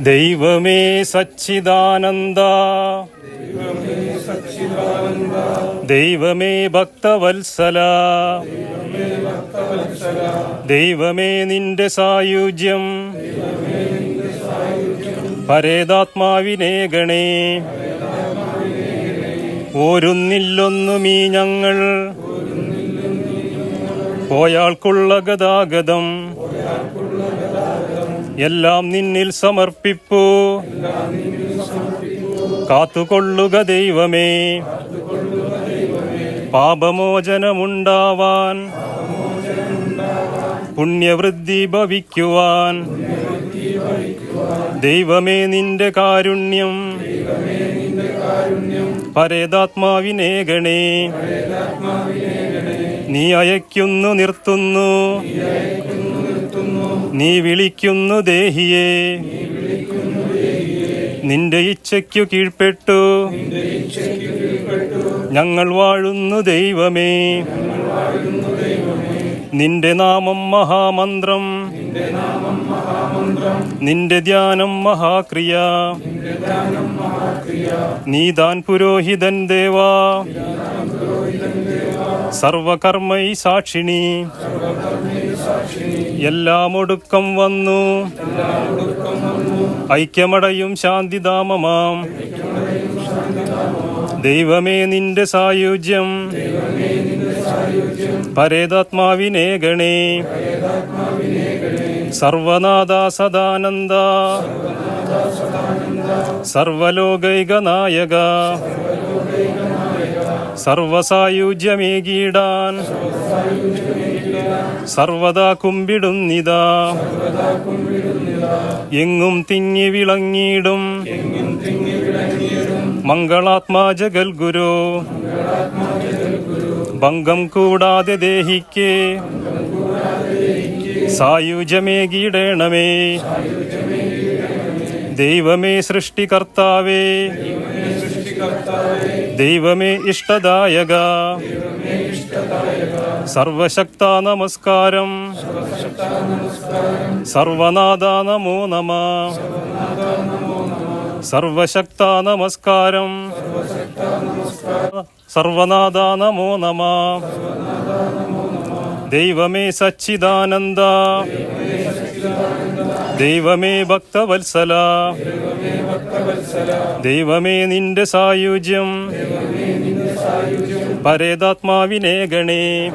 ദൈവമേ സച്ചിദാനന്ദ. ദൈവമേ ഭക്തവത്സല. ദൈവമേ നിന്റെ സായുജ്യം. പരേതാത്മാവിനെ ഗണേ. ഓരുന്നില്ലൊന്നുമീ ഞങ്ങൾ. പോയാൾക്കുള്ള ഗതാഗതം. എല്ലാം നിന്നിൽ സമർപ്പിപ്പൂ. കാത്തുകൊള്ളുക ദൈവമേ. പാപമോചനമുണ്ടാവാൻ. പുണ്യവൃദ്ധി ഭവിക്കുവാൻ. ദൈവമേ നിന്റെ കാരുണ്യം. പരേതാത്മാവിനേ ഗണേ. നീ അയക്കുന്നു നിർത്തുന്നു. നീ വിളിക്കുന്നു ദേഹിയെ. നിന്റെ ഇച്ഛയ്ക്കു കീഴ്പ്പെട്ടു. ഞങ്ങൾ വാഴുന്നു ദൈവമേ. നിന്റെ നാമം മഹാമന്ത്രം. നിന്റെ ധ്യാനം മഹാക്രിയ. നീ നീതാൻ പുരോഹിതൻ ദേവാ. സർവകർമ്മൈ സാക്ഷിണി. എല്ലാം ഒടുക്കം വന്നു. ഐക്യമടയും ശാന്തിധാമമാം. ദൈവമേ നിന്റെ സായുജ്യം. പരേതാത്മാവിനെ ഗണേ. സർവനാഥ സദാനന്ദ. സർവലോകൈകനായക സർവസായുജ്യമേകീടാൻ. സർവദാ കുമ്പിടുന്നിതാ. എങ്ങും തിങ്ങി വിളങ്ങിയിടും മംഗളാത്മാ ജഗൽ ഗുരു ഭംഗം കൂടാതെ ദേഹിക്കേ. സായുജ്യമേകിയിടേണമേ ദൈവമേ സൃഷ്ടികർത്താവേ. ദൈവമേ ഇഷ്ടദായക. സർവശക്ത നമസ്കാരം. സർവനാഥ നമോ നമ. സർവശക്ത നമസ്കാരം. സർവനാഥ നമോ നമ. ദൈവമേ സച്ചിദാനന്ദ. ദൈവമേ ഭക്തവത്സല. ദൈവമേ നിന്റെ സായുജ്യം. പരേതാത്മാവിനെ ഗണേ.